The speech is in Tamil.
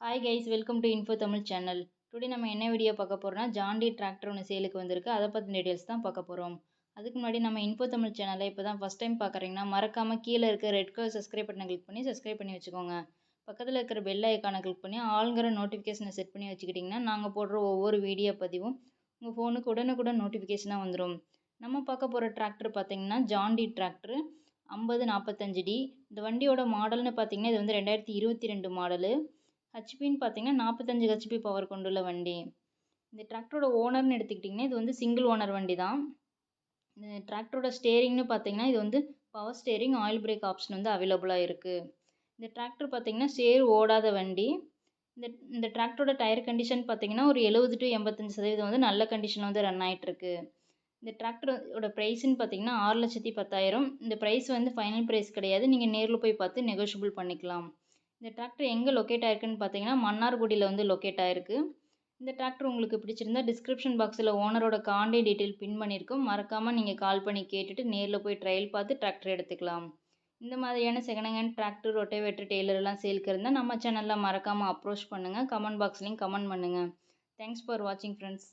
Hi guys welcome to info Tamil channel today நம்ம என்ன வீடியோ பார்க்க போகிறோம்னா ஜாண்டி டிராக்டர் ஒன்று சேலுக்கு வந்திருக்கு. அதை பற்றின டீட்டெயில்ஸ் தான் பார்க்க போகிறோம் அதுக்கு முன்னாடி நம்ம இன்ஃபோ தமிழ் சேனலை இப்போ தான் ஃபஸ்ட் டைம் பார்க்குறீங்கன்னா மறக்காமல் கீழே இருக்க ரெட் கலர் சப்ஸ்கிரைப் பட்டனை கிளிக் பண்ணி சப்ஸ்கிரைப் பண்ணி வச்சுக்கோங்க. பக்கத்தில் இருக்கிற பெல் ஐக்கானை கிளிக் பண்ணி ஆளுங்கிற நோட்டிஃபிகேஷனை செட் பண்ணி வச்சுக்கிட்டிங்கன்னா நாங்கள் போடுற ஒவ்வொரு வீடியோ பதிவும் உங்கள் ஃபோனுக்கு உடனுக்குடன் நோட்டிஃபிகேஷனாக வந்துடும் நம்ம பார்க்க போகிற டிராக்டர் பார்த்தீங்கன்னா ஜாண்டி டிராக்டர் ஐம்பது நாற்பத்தஞ்சு டி இந்த வண்டியோட மாடல்னு பார்த்தீங்கன்னா இது வந்து ரெண்டாயிரத்தி இருபத்தி ரெண்டு மாடலு ஹெச்பின்னு பார்த்தீங்கன்னா நாற்பத்தஞ்சு ஹெச்பி பவர் கொண்டுள்ள வண்டி. இந்த டிராக்டரோட ஓனர்னு எடுத்துக்கிட்டிங்கன்னா இது வந்து சிங்கிள் ஓனர் வண்டி தான் இந்த டிராக்டரோட ஸ்டேரிங்னு பார்த்தீங்கன்னா இது வந்து power steering oil brake option வந்து அவைலபிளாக இருக்குது இந்த டிராக்டர் பார்த்தீங்கன்னா சேர் ஓடாத வண்டி. இந்த இந்த டிராக்டரோட டயர் கண்டிஷன் பார்த்தீங்கன்னா ஒரு எழுபது டு எண்பத்தஞ்சு சதவீதம் வந்து நல்ல கண்டிஷனில் வந்து ரன் ஆகிட்டுருக்கு இந்த டிராக்டரோட ப்ரைஸ்ன்னு பார்த்தீங்கன்னா ஆறு லட்சத்தி பத்தாயிரம். இந்த ப்ரைஸ் வந்து ஃபைனல் ப்ரைஸ் கிடையாது. நீங்கள் நேரில் போய் பார்த்து நெகோஷியபிள் பண்ணிக்கலாம். இந்த டிராக்டர் எங்கே லொக்கேட் ஆயிருக்குன்னு பார்த்தீங்கன்னா மன்னார்குடியில் வந்து லொக்கேட் ஆயிருக்கு. இந்த டிராக்டர் உங்களுக்கு பிடிச்சிருந்தா டிஸ்கிரிப்ஷன் பாக்ஸில் ஓனரோட காண்டே டீட்டெயில் பின் பண்ணியிருக்கோம் மறக்காமல் நீங்கள் கால் பண்ணி கேட்டுட்டு நேரில் போய் ட்ரையல் பார்த்து டிராக்டர் எடுத்துக்கலாம். இந்த மாதிரியான செகண்ட் ஹேண்ட் டிராக்டர் ரொட்டேவேட்டர் டெய்லர்லாம் சேல்க்கு இருந்தால் நம்ம சேனலில் மறக்காமல் அப்ரோச் பண்ணுங்கள் கமெண்ட் பாக்ஸ்லேயும் கமெண்ட் பண்ணுங்கள் தேங்க்ஸ் ஃபார் வாட்சிங் ஃப்ரெண்ட்ஸ்